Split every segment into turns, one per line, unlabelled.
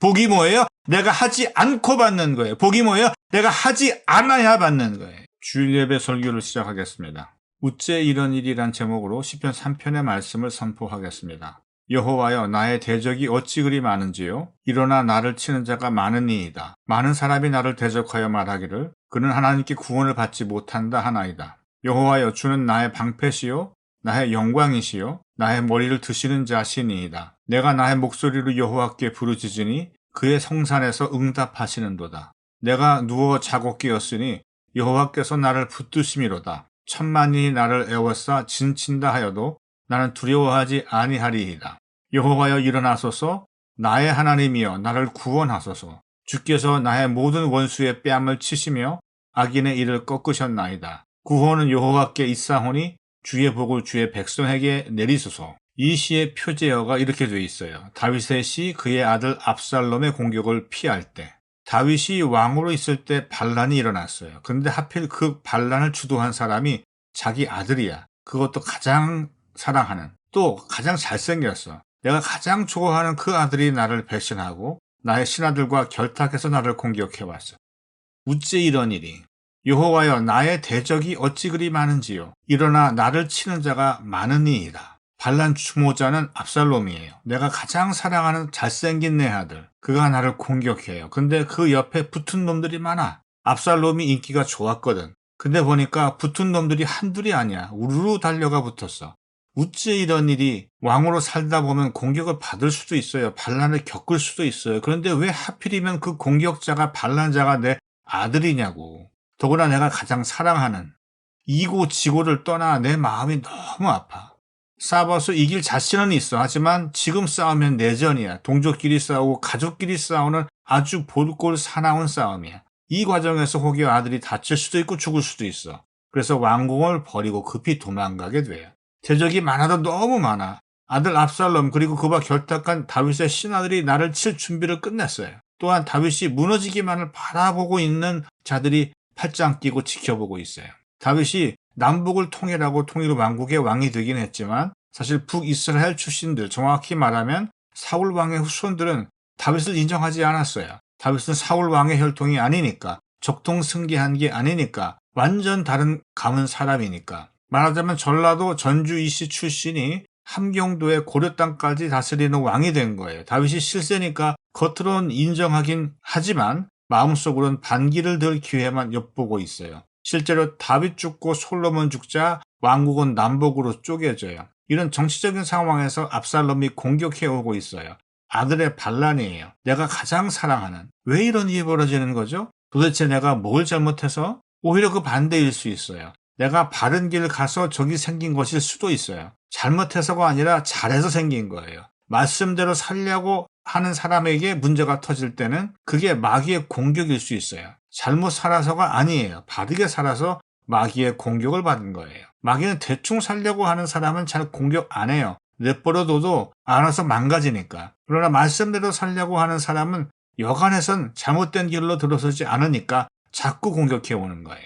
복이 뭐예요? 내가 하지 않고 받는 거예요. 복이 뭐예요? 내가 하지 않아야 받는 거예요. 주일 예배 설교를 시작하겠습니다. 우째 이런 일이란 제목으로 시편 3편의 말씀을 선포하겠습니다. 여호와여 나의 대적이 어찌 그리 많은지요? 일어나 나를 치는 자가 많은이이다 많은 사람이 나를 대적하여 말하기를 그는 하나님께 구원을 받지 못한다 하나이다. 여호와여 주는 나의 방패시요 나의 영광이시요 나의 머리를 드시는 자신이이다. 내가 나의 목소리로 여호와께 부르짖으니 그의 성산에서 응답하시는도다. 내가 누워 자고 깨었으니 여호와께서 나를 붙드심이로다. 천만이 나를 애워싸 진친다 하여도 나는 두려워하지 아니하리이다. 여호와여 일어나소서 나의 하나님이여 나를 구원하소서. 주께서 나의 모든 원수의 뺨을 치시며 악인의 이를 꺾으셨나이다. 구호는 여호와께 있사오니 주의 복을 주의 백성에게 내리소서. 이 시의 표제어가 이렇게 되어 있어요. 다윗의 시 그의 아들 압살롬의 공격을 피할 때 다윗이 왕으로 있을 때 반란이 일어났어요. 그런데 하필 그 반란을 주도한 사람이 자기 아들이야. 그것도 가장 사랑하는 또 가장 잘생겼어. 내가 가장 좋아하는 그 아들이 나를 배신하고 나의 신하들과 결탁해서 나를 공격해 왔어. 우째 이런 일이 여호와여 나의 대적이 어찌 그리 많은지요 일어나 나를 치는 자가 많으니이다. 반란 추모자는 압살롬이에요. 내가 가장 사랑하는 잘생긴 내 아들. 그가 나를 공격해요. 근데 그 옆에 붙은 놈들이 많아. 압살롬이 인기가 좋았거든. 근데 보니까 붙은 놈들이 한둘이 아니야. 우르르 달려가 붙었어. 우째 이런 일이 왕으로 살다 보면 공격을 받을 수도 있어요. 반란을 겪을 수도 있어요. 그런데 왜 하필이면 그 공격자가 반란자가 내 아들이냐고. 더구나 내가 가장 사랑하는 이고 지고를 떠나 내 마음이 너무 아파. 싸워서 이길 자신은 있어. 하지만 지금 싸우면 내전이야. 동족끼리 싸우고 가족끼리 싸우는 아주 볼골 사나운 싸움이야. 이 과정에서 혹여 아들이 다칠 수도 있고 죽을 수도 있어. 그래서 왕궁을 버리고 급히 도망가게 돼요. 제적이 많아도 너무 많아. 아들 압살롬 그리고 그와 결탁한 다윗의 신하들이 나를 칠 준비를 끝냈어요. 또한 다윗이 무너지기만을 바라보고 있는 자들이 팔짱 끼고 지켜보고 있어요. 다윗이 남북을 통일하고 통일 왕국의 왕이 되긴 했지만 사실 북이스라엘 출신들 정확히 말하면 사울 왕의 후손들은 다윗을 인정하지 않았어요. 다윗은 사울 왕의 혈통이 아니니까 적통 승계한 게 아니니까 완전 다른 가은 사람이니까 말하자면 전라도 전주 이씨 출신이 함경도의 고려 땅까지 다스리는 왕이 된 거예요. 다윗이 실세니까 겉으론 인정하긴 하지만 마음속으로는 반기를 들 기회만 엿보고 있어요. 실제로 다윗 죽고 솔로몬 죽자 왕국은 남북으로 쪼개져요. 이런 정치적인 상황에서 압살롬이 공격해오고 있어요. 아들의 반란이에요. 내가 가장 사랑하는. 왜 이런 일이 벌어지는 거죠? 도대체 내가 뭘 잘못해서? 오히려 그 반대일 수 있어요. 내가 바른 길 가서 적이 생긴 것일 수도 있어요. 잘못해서가 아니라 잘해서 생긴 거예요. 말씀대로 살려고 하는 사람에게 문제가 터질 때는 그게 마귀의 공격일 수 있어요. 잘못 살아서가 아니에요. 바르게 살아서 마귀의 공격을 받은 거예요. 마귀는 대충 살려고 하는 사람은 잘 공격 안 해요. 내버려둬도 알아서 망가지니까. 그러나 말씀대로 살려고 하는 사람은 여간해선 잘못된 길로 들어서지 않으니까 자꾸 공격해 오는 거예요.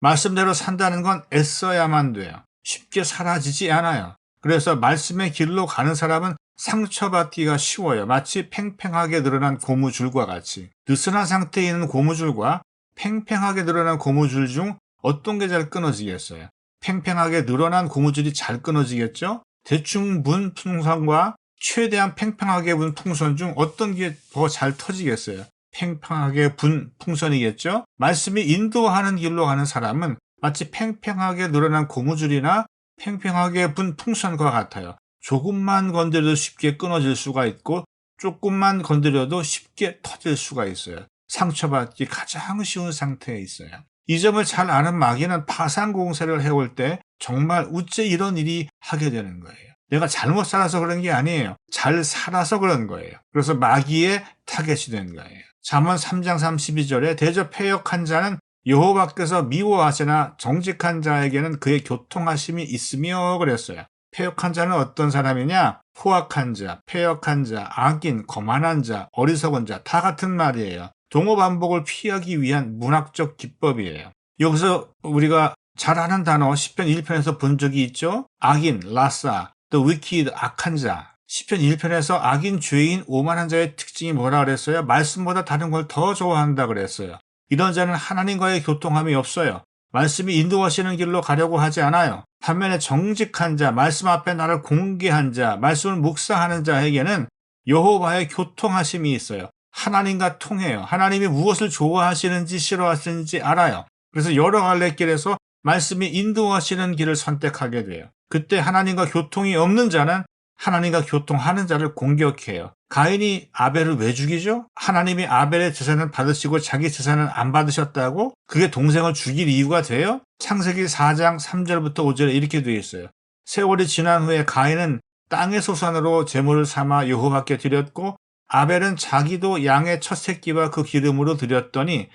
말씀대로 산다는 건 애써야만 돼요. 쉽게 사라지지 않아요. 그래서 말씀의 길로 가는 사람은 상처받기가 쉬워요. 마치 팽팽하게 늘어난 고무줄과 같이. 느슨한 상태에 있는 고무줄과 팽팽하게 늘어난 고무줄 중 어떤 게 잘 끊어지겠어요? 팽팽하게 늘어난 고무줄이 잘 끊어지겠죠? 대충 문 풍선과 최대한 팽팽하게 분 풍선 중 어떤 게 더 잘 터지겠어요? 팽팽하게 분 풍선이겠죠? 말씀이 인도하는 길로 가는 사람은 마치 팽팽하게 늘어난 고무줄이나 팽팽하게 분 풍선과 같아요. 조금만 건드려도 쉽게 끊어질 수가 있고 조금만 건드려도 쉽게 터질 수가 있어요. 상처받기 가장 쉬운 상태에 있어요. 이 점을 잘 아는 마귀는 파상공세를 해올 때 정말 우째 이런 일이 하게 되는 거예요. 내가 잘못 살아서 그런 게 아니에요. 잘 살아서 그런 거예요. 그래서 마귀의 타겟이 된 거예요. 잠언 3장 32절에 대접 폐역한 자는 여호와께서 미워하시나 정직한 자에게는 그의 교통하심이 있으며 그랬어요. 폐역한 자는 어떤 사람이냐? 포악한 자, 폐역한 자, 악인, 거만한 자, 어리석은 자 다 같은 말이에요. 동호 반복을 피하기 위한 문학적 기법이에요. 여기서 우리가 잘 아는 단어 10편 1편에서 본 적이 있죠? 악인, 라싸, 또 위키드, 악한 자. 10편 1편에서 악인, 죄인, 오만한 자의 특징이 뭐라 그랬어요? 말씀보다 다른 걸 더 좋아한다 그랬어요. 이런 자는 하나님과의 교통함이 없어요. 말씀이 인도하시는 길로 가려고 하지 않아요. 반면에 정직한 자, 말씀 앞에 나를 공개한 자, 말씀을 묵상하는 자에게는 여호와의 교통하심이 있어요. 하나님과 통해요. 하나님이 무엇을 좋아하시는지 싫어하시는지 알아요. 그래서 여러 갈래 길에서 말씀이 인도하시는 길을 선택하게 돼요. 그때 하나님과 교통이 없는 자는 하나님과 교통하는 자를 공격해요. 가인이 아벨을 왜 죽이죠? 하나님이 아벨의 재산을 받으시고 자기 재산을 안 받으셨다고? 그게 동생을 죽일 이유가 돼요? 창세기 4장 3절부터 5절에 이렇게 되어 있어요. 세월이 지난 후에 가인은 땅의 소산으로 제물을 삼아 여호와께 드렸고 아벨은 자기도 양의 첫 새끼와 그 기름으로 드렸더니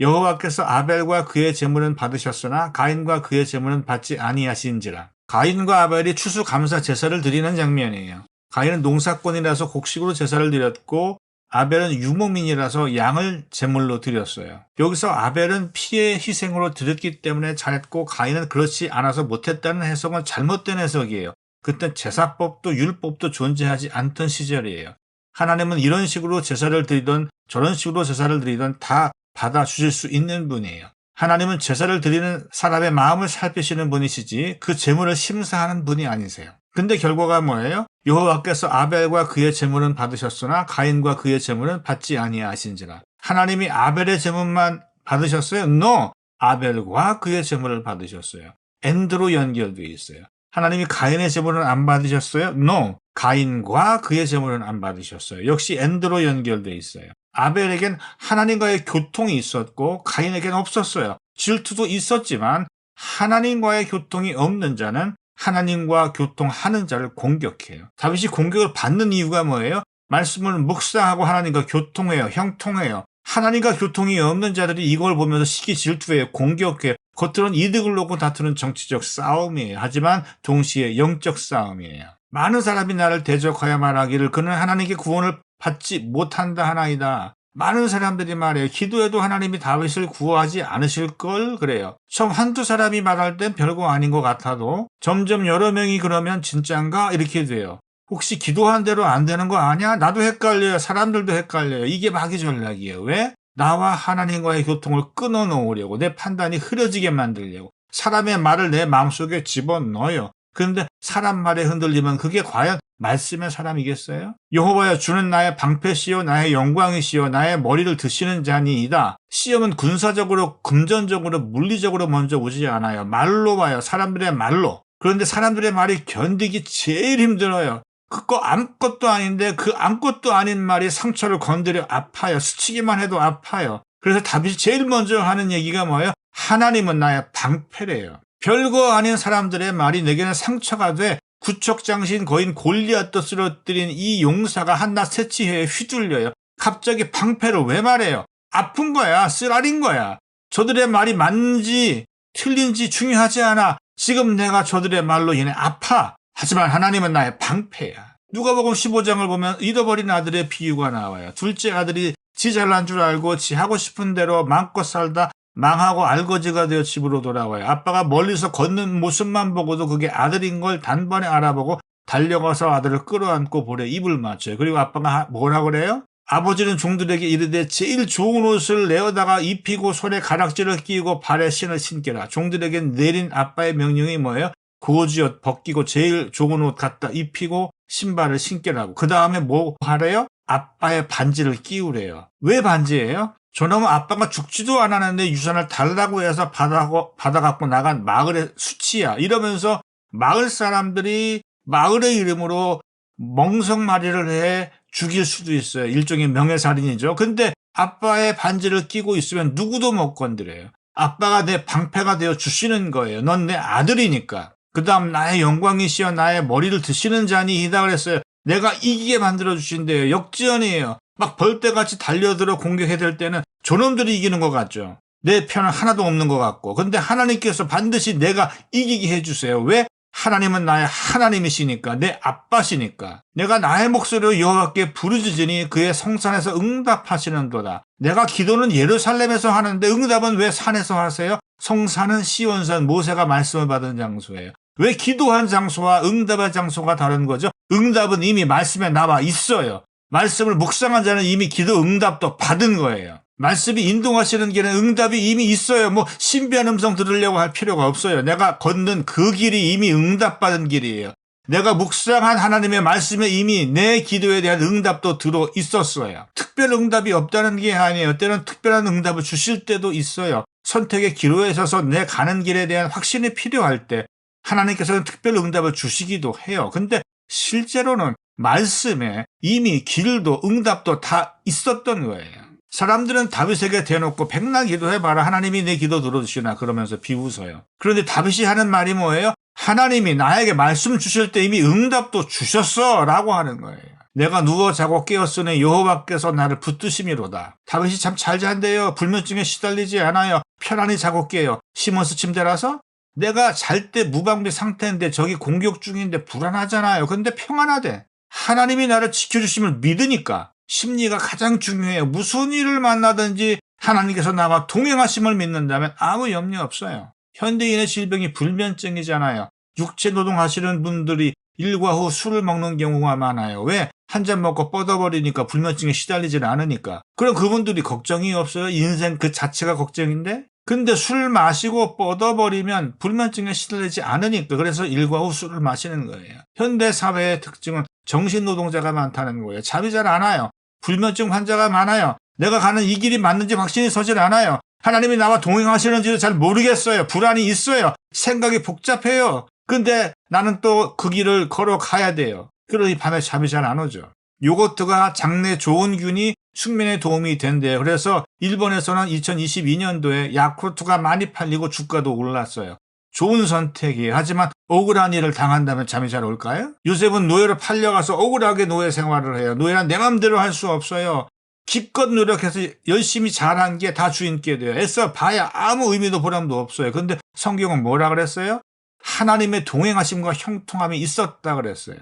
여호와께서 아벨과 그의 제물은 받으셨으나 가인과 그의 제물은 받지 아니하신지라. 가인과 아벨이 추수감사 제사를 드리는 장면이에요. 가인은 농사꾼이라서 곡식으로 제사를 드렸고 아벨은 유목민이라서 양을 제물로 드렸어요. 여기서 아벨은 피해 희생으로 드렸기 때문에 잘했고 가인은 그렇지 않아서 못했다는 해석은 잘못된 해석이에요. 그때 제사법도 율법도 존재하지 않던 시절이에요. 하나님은 이런 식으로 제사를 드리던 저런 식으로 제사를 드리던 다 받아주실 수 있는 분이에요. 하나님은 제사를 드리는 사람의 마음을 살피시는 분이시지 그 재물을 심사하는 분이 아니세요. 근데 결과가 뭐예요? 여호와께서 아벨과 그의 재물은 받으셨으나 가인과 그의 재물은 받지 아니하신지라. 하나님이 아벨의 재물만 받으셨어요? No. 아벨과 그의 재물을 받으셨어요. 엔드로 연결되어 있어요. 하나님이 가인의 재물은 안 받으셨어요? No. 가인과 그의 재물은 안 받으셨어요. 역시 엔드로 연결되어 있어요. 아벨에겐 하나님과의 교통이 있었고 가인에겐 없었어요. 질투도 있었지만 하나님과의 교통이 없는 자는 하나님과 교통하는 자를 공격해요. 다윗이 공격을 받는 이유가 뭐예요? 말씀을 묵상하고 하나님과 교통해요. 형통해요. 하나님과 교통이 없는 자들이 이걸 보면서 시기 질투해요. 공격해요. 겉으로는 이득을 놓고 다투는 정치적 싸움이에요. 하지만 동시에 영적 싸움이에요. 많은 사람이 나를 대적하여 말하기를 그는 하나님께 구원을 받지 못한다 하나이다. 많은 사람들이 말해요. 기도해도 하나님이 다윗을 구하지 않으실 걸 그래요. 처음 한두 사람이 말할 땐 별거 아닌 것 같아도 점점 여러 명이 그러면 진짠가 이렇게 돼요. 혹시 기도한 대로 안 되는 거 아니야? 나도 헷갈려요. 사람들도 헷갈려요. 이게 마귀 전략이에요. 왜? 나와 하나님과의 교통을 끊어 놓으려고 내 판단이 흐려지게 만들려고 사람의 말을 내 마음속에 집어넣어요. 그런데 사람 말에 흔들리면 그게 과연 말씀의 사람이겠어요? 여호와여 주는 나의 방패시요 나의 영광이시요 나의 머리를 드시는 자니이다. 시험은 군사적으로 금전적으로 물리적으로 먼저 오지 않아요. 말로 와요. 사람들의 말로. 그런데 사람들의 말이 견디기 제일 힘들어요. 그거 아무것도 아닌데 그 아무것도 아닌 말이 상처를 건드려 아파요. 스치기만 해도 아파요. 그래서 답이 제일 먼저 하는 얘기가 뭐예요? 하나님은 나의 방패래요. 별거 아닌 사람들의 말이 내게는 상처가 돼 구척장신 거인 골리앗도 쓰러뜨린 이 용사가 한낱 새치해에 휘둘려요. 갑자기 방패를 왜 말해요? 아픈 거야. 쓰라린 거야. 저들의 말이 맞는지 틀린지 중요하지 않아. 지금 내가 저들의 말로 인해 아파. 하지만 하나님은 나의 방패야. 누가복음 15장을 보면 잃어버린 아들의 비유가 나와요. 둘째 아들이 지 잘난 줄 알고 지 하고 싶은 대로 마음껏 살다 망하고 알거지가 되어 집으로 돌아와요. 아빠가 멀리서 걷는 모습만 보고도 그게 아들인 걸 단번에 알아보고 달려가서 아들을 끌어안고 볼에 입을 맞춰요. 그리고 아빠가 뭐라 그래요? 아버지는 종들에게 이르되 제일 좋은 옷을 내어다가 입히고 손에 가락지를 끼고 발에 신을 신게라. 종들에게 내린 아빠의 명령이 뭐예요? 구호지옷 벗기고 제일 좋은 옷 갖다 입히고 신발을 신게라고. 그 다음에 뭐 하래요? 아빠의 반지를 끼우래요. 왜 반지예요? 저놈은 아빠가 죽지도 않았는데 유산을 달라고 해서 받아고, 받아갖고 나간 마을의 수치야. 이러면서 마을 사람들이 마을의 이름으로 멍석마리를 해 죽일 수도 있어요. 일종의 명예살인이죠. 근데 아빠의 반지를 끼고 있으면 누구도 못 건드려요. 아빠가 내 방패가 되어 주시는 거예요. 넌 내 아들이니까. 그 다음 나의 영광이시여 나의 머리를 드시는 자니이다 그랬어요. 내가 이기게 만들어 주신대요. 역지연이에요. 막 벌떼같이 달려들어 공격해야 될 때는 저놈들이 이기는 것 같죠. 내 편은 하나도 없는 것 같고. 근데 하나님께서 반드시 내가 이기게 해주세요. 왜? 하나님은 나의 하나님이시니까 내 아빠시니까 내가 나의 목소리로 여호와께 부르짖으니 그의 성산에서 응답하시는도다. 내가 기도는 예루살렘에서 하는데 응답은 왜 산에서 하세요? 성산은 시원산 모세가 말씀을 받은 장소예요. 왜 기도한 장소와 응답한 장소가 다른 거죠? 응답은 이미 말씀에 나와 있어요. 말씀을 묵상한 자는 이미 기도 응답도 받은 거예요. 말씀이 인동하시는 길에 응답이 이미 있어요. 뭐 신비한 음성 들으려고 할 필요가 없어요. 내가 걷는 그 길이 이미 응답받은 길이에요. 내가 묵상한 하나님의 말씀에 이미 내 기도에 대한 응답도 들어 있었어요. 특별 응답이 없다는 게 아니에요. 때는 특별한 응답을 주실 때도 있어요. 선택의 기로에 서서 내 가는 길에 대한 확신이 필요할 때 하나님께서는 특별 응답을 주시기도 해요. 근데 실제로는 말씀에 이미 길도 응답도 다 있었던 거예요. 사람들은 다윗에게 대놓고 백나 기도해봐라 하나님이 내 기도 들어주시나 그러면서 비웃어요. 그런데 다윗이 하는 말이 뭐예요? 하나님이 나에게 말씀 주실 때 이미 응답도 주셨어 라고 하는 거예요. 내가 누워 자고 깨었으니 여호와께서 나를 붙드시미로다 다윗이 참 잘 잔대요. 불면증에 시달리지 않아요. 편안히 자고 깨요. 시몬스 침대라서 내가 잘 때 무방비 상태인데 저기 공격 중인데 불안하잖아요. 근데 평안하대. 하나님이 나를 지켜주심을 믿으니까 심리가 가장 중요해요. 무슨 일을 만나든지 하나님께서 나와 동행하심을 믿는다면 아무 염려 없어요. 현대인의 질병이 불면증이잖아요. 육체 노동하시는 분들이 일과 후 술을 먹는 경우가 많아요. 왜? 한 잔 먹고 뻗어버리니까 불면증에 시달리질 않으니까. 그럼 그분들이 걱정이 없어요. 인생 그 자체가 걱정인데? 근데 술 마시고 뻗어버리면 불면증에 시달리지 않으니까 그래서 일과 후 술을 마시는 거예요. 현대 사회의 특징은 정신노동자가 많다는 거예요. 잠이 잘 안 와요. 불면증 환자가 많아요. 내가 가는 이 길이 맞는지 확신이 서질 않아요. 하나님이 나와 동행하시는지도 잘 모르겠어요. 불안이 있어요. 생각이 복잡해요. 근데 나는 또 그 길을 걸어가야 돼요. 그러니 밤에 잠이 잘 안 오죠. 요거트가 장내 좋은균이 숙면에 도움이 된대요. 그래서 일본에서는 2022년도에 야쿠르트가 많이 팔리고 주가도 올랐어요. 좋은 선택이에요. 하지만 억울한 일을 당한다면 잠이 잘 올까요? 요셉은 노예로 팔려가서 억울하게 노예 생활을 해요. 노예란 내 맘대로 할 수 없어요. 기껏 노력해서 열심히 잘한 게 다 주인께 돼요. 애써 봐야 아무 의미도 보람도 없어요. 근데 성경은 뭐라 그랬어요? 하나님의 동행하심과 형통함이 있었다 그랬어요.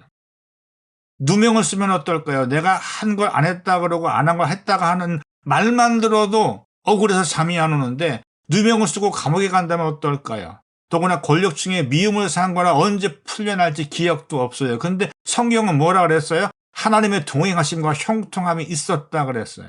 누명을 쓰면 어떨까요? 내가 한 걸 안 했다 그러고 안 한 걸 했다가 하는 말만 들어도 억울해서 잠이 안 오는데 누명을 쓰고 감옥에 간다면 어떨까요? 더구나 권력층의 미움을 산거나 언제 풀려날지 기억도 없어요. 근데 성경은 뭐라 그랬어요? 하나님의 동행하심과 형통함이 있었다 그랬어요.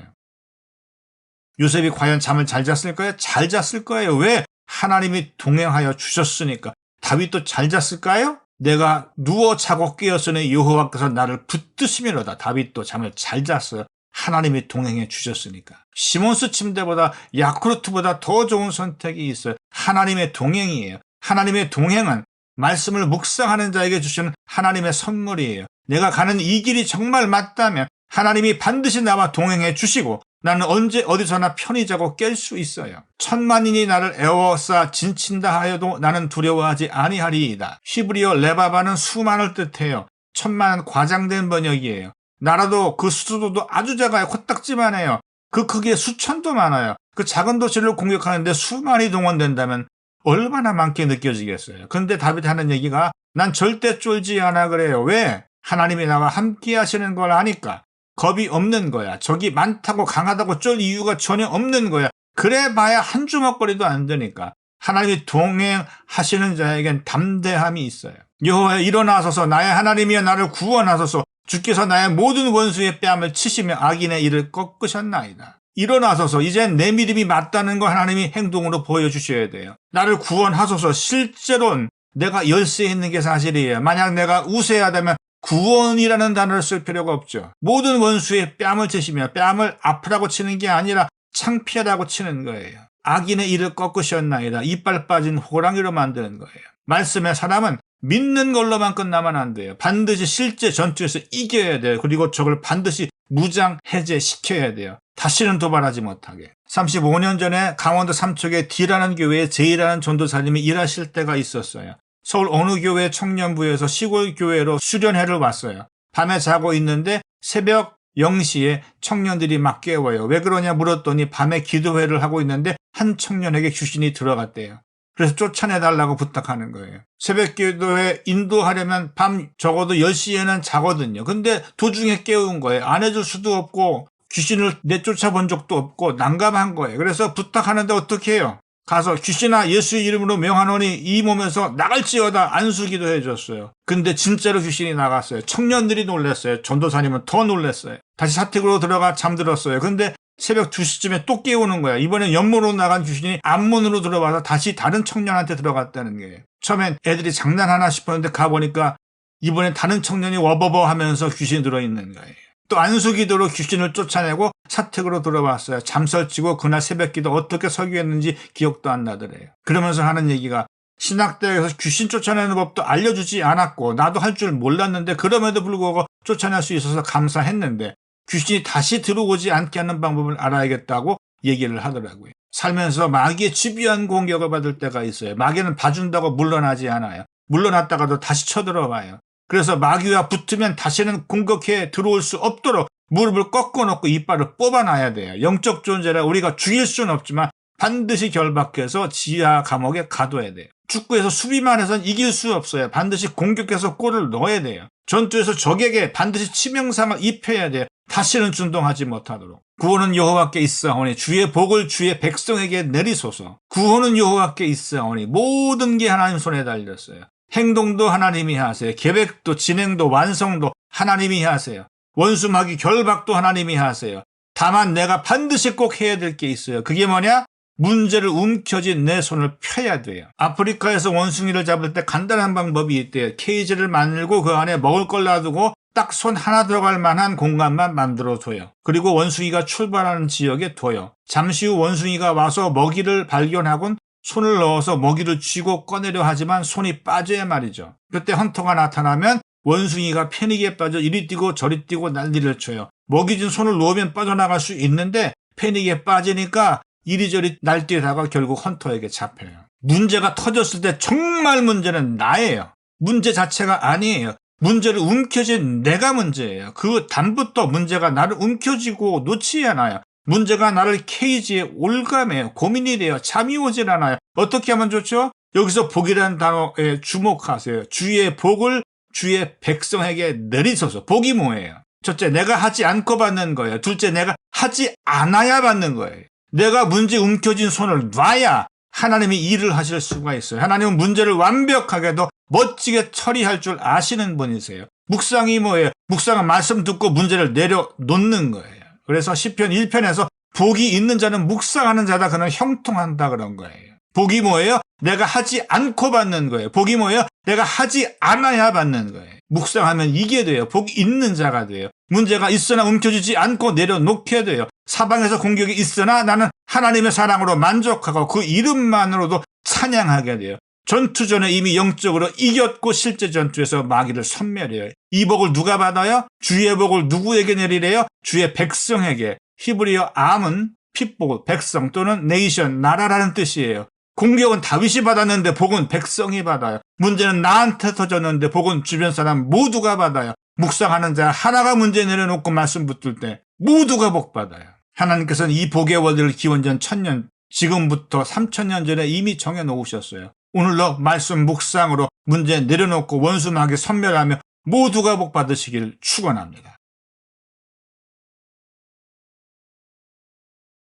요셉이 과연 잠을 잘 잤을까요? 잘 잤을 거예요. 왜? 하나님이 동행하여 주셨으니까. 다윗도 잘 잤을까요? 내가 누워 자고 깨었으니 여호와께서 나를 붙드시며로다. 다윗도 잠을 잘 잤어요. 하나님이 동행해 주셨으니까. 시몬스 침대보다 야쿠르트보다 더 좋은 선택이 있어요. 하나님의 동행이에요. 하나님의 동행은 말씀을 묵상하는 자에게 주시는 하나님의 선물이에요. 내가 가는 이 길이 정말 맞다면 하나님이 반드시 나와 동행해 주시고 나는 언제 어디서나 편히 자고 깰 수 있어요. 천만인이 나를 애워싸 진친다 하여도 나는 두려워하지 아니하리이다. 히브리어 레바바는 수만을 뜻해요. 천만은 과장된 번역이에요. 나라도 그 수도도 아주 작아요. 코딱지만 해요. 그 크기에 수천도 많아요. 그 작은 도시를 공격하는데 수만이 동원된다면 얼마나 많게 느껴지겠어요. 근데 다윗 하는 얘기가 난 절대 쫄지 않아 그래요. 왜? 하나님이 나와 함께 하시는 걸 아니까. 겁이 없는 거야. 적이 많다고 강하다고 쫄 이유가 전혀 없는 거야. 그래 봐야 한 주먹거리도 안 되니까. 하나님이 동행하시는 자에겐 담대함이 있어요. 여호와 일어나소서 나의 하나님이여 나를 구원하소서 주께서 나의 모든 원수의 뺨을 치시며 악인의 이를 꺾으셨나이다. 일어나서서 이제내 믿음이 맞다는 거 하나님이 행동으로 보여주셔야 돼요. 나를 구원하소서 실제로는 내가 열세있는 게 사실이에요. 만약 내가 우세하다면 구원이라는 단어를 쓸 필요가 없죠. 모든 원수의 뺨을 치시며 뺨을 아프라고 치는 게 아니라 창피하다고 치는 거예요. 악인의 일을 꺾으셨나이다. 이빨 빠진 호랑이로 만드는 거예요. 말씀의 사람은 믿는 걸로만 끝나면 안 돼요. 반드시 실제 전투에서 이겨야 돼요. 그리고 적을 반드시 무장 해제시켜야 돼요. 다시는 도발하지 못하게. 35년 전에 강원도 삼척에 D라는 교회에 J라는 전도사님이 일하실 때가 있었어요. 서울 어느 교회 청년부에서 시골 교회로 수련회를 왔어요. 밤에 자고 있는데 새벽 0시에 청년들이 막 깨워요. 왜 그러냐 물었더니 밤에 기도회를 하고 있는데 한 청년에게 귀신이 들어갔대요. 그래서 쫓아내달라고 부탁하는 거예요. 새벽 기도에 인도하려면 밤 적어도 10시에는 자거든요. 근데 도중에 깨운 거예요. 안 해줄 수도 없고 귀신을 내쫓아본 적도 없고 난감한 거예요. 그래서 부탁하는데 어떻게 해요? 가서 귀신아 예수의 이름으로 명하노니 이 몸에서 나갈지어다 안수기도 해줬어요. 근데 진짜로 귀신이 나갔어요. 청년들이 놀랐어요. 전도사님은 더 놀랐어요. 다시 사택으로 들어가 잠들었어요. 근데 새벽 2시쯤에 또 깨우는 거야. 이번엔 연문으로 나간 귀신이 앞문으로 들어와서 다시 다른 청년한테 들어갔다는 게. 처음엔 애들이 장난하나 싶었는데 가보니까 이번엔 다른 청년이 와버버 하면서 귀신이 들어있는 거예요. 또 안수기도로 귀신을 쫓아내고 사택으로 들어왔어요. 잠설치고 그날 새벽기도 어떻게 설교했는지 기억도 안 나더래요. 그러면서 하는 얘기가 신학대에서 귀신 쫓아내는 법도 알려주지 않았고 나도 할 줄 몰랐는데 그럼에도 불구하고 쫓아낼 수 있어서 감사했는데 귀신이 다시 들어오지 않게 하는 방법을 알아야겠다고 얘기를 하더라고요. 살면서 마귀의 집요한 공격을 받을 때가 있어요. 마귀는 봐준다고 물러나지 않아요. 물러났다가도 다시 쳐들어와요. 그래서 마귀와 붙으면 다시는 공격해 들어올 수 없도록 무릎을 꺾어놓고 이빨을 뽑아놔야 돼요. 영적 존재라 우리가 죽일 수는 없지만 반드시 결박해서 지하 감옥에 가둬야 돼요. 축구에서 수비만 해선 이길 수 없어요. 반드시 공격해서 골을 넣어야 돼요. 전투에서 적에게 반드시 치명상을 입혀야 돼요. 다시는 준동하지 못하도록 구원은 여호와께 있사오니 주의 복을 주의 백성에게 내리소서 구원은 여호와께 있사오니 모든 게 하나님 손에 달렸어요 행동도 하나님이 하세요 계획도 진행도 완성도 하나님이 하세요 원수막이 결박도 하나님이 하세요 다만 내가 반드시 꼭 해야 될 게 있어요 그게 뭐냐 문제를 움켜쥔 내 손을 펴야 돼요. 아프리카에서 원숭이를 잡을 때 간단한 방법이 있대요. 케이지를 만들고 그 안에 먹을 걸 놔두고 딱손 하나 들어갈 만한 공간만 만들어둬요. 그리고 원숭이가 출발하는 지역에 둬요. 잠시 후 원숭이가 와서 먹이를 발견하곤 손을 넣어서 먹이를 쥐고 꺼내려 하지만 손이 빠져야 말이죠. 그때 헌터가 나타나면 원숭이가 패닉에 빠져 이리 뛰고 저리 뛰고 난리를 쳐요. 먹이 준 손을 놓으면 빠져나갈 수 있는데 패닉에 빠지니까 이리저리 날뛰다가 결국 헌터에게 잡혀요. 문제가 터졌을 때 정말 문제는 나예요. 문제 자체가 아니에요. 문제를 움켜쥔 내가 문제예요. 그 단부터 문제가 나를 움켜쥐고 놓치지 않아요. 문제가 나를 케이지에 올감해요. 고민이 돼요. 잠이 오질 않아요. 어떻게 하면 좋죠? 여기서 복이라는 단어에 주목하세요. 주의 복을 주의 백성에게 내리소서. 복이 뭐예요? 첫째, 내가 하지 않고 받는 거예요. 둘째, 내가 하지 않아야 받는 거예요. 내가 문제 움켜쥔 손을 놔야 하나님이 일을 하실 수가 있어요. 하나님은 문제를 완벽하게도 멋지게 처리할 줄 아시는 분이세요. 묵상이 뭐예요? 묵상은 말씀 듣고 문제를 내려놓는 거예요. 그래서 1 0편 1편에서 복이 있는 자는 묵상하는 자다. 그는 형통한다 그런 거예요. 복이 뭐예요? 내가 하지 않고 받는 거예요. 복이 뭐예요? 내가 하지 않아야 받는 거예요. 묵상하면 이게 돼요. 복 있는 자가 돼요. 문제가 있으나 움켜쥐지 않고 내려놓게 돼요. 사방에서 공격이 있으나 나는 하나님의 사랑으로 만족하고 그 이름만으로도 찬양하게 돼요. 전투전에 이미 영적으로 이겼고 실제 전투에서 마귀를 섬멸해요. 이 복을 누가 받아요? 주의 복을 누구에게 내리래요? 주의 백성에게. 히브리어 암은 핏복, 을 백성 또는 네이션, 나라라는 뜻이에요. 공격은 다윗이 받았는데 복은 백성이 받아요. 문제는 나한테 터졌는데 복은 주변 사람 모두가 받아요. 묵상하는 자 하나가 문제 내려놓고 말씀 붙을 때 모두가 복 받아요. 하나님께서는 이 복의 원리를 기원전 천년 지금부터 삼천년 전에 이미 정해 놓으셨어요. 오늘로 말씀 묵상으로 문제 내려놓고 원수막에 선멸하며 모두가 복받으시길 축원합니다.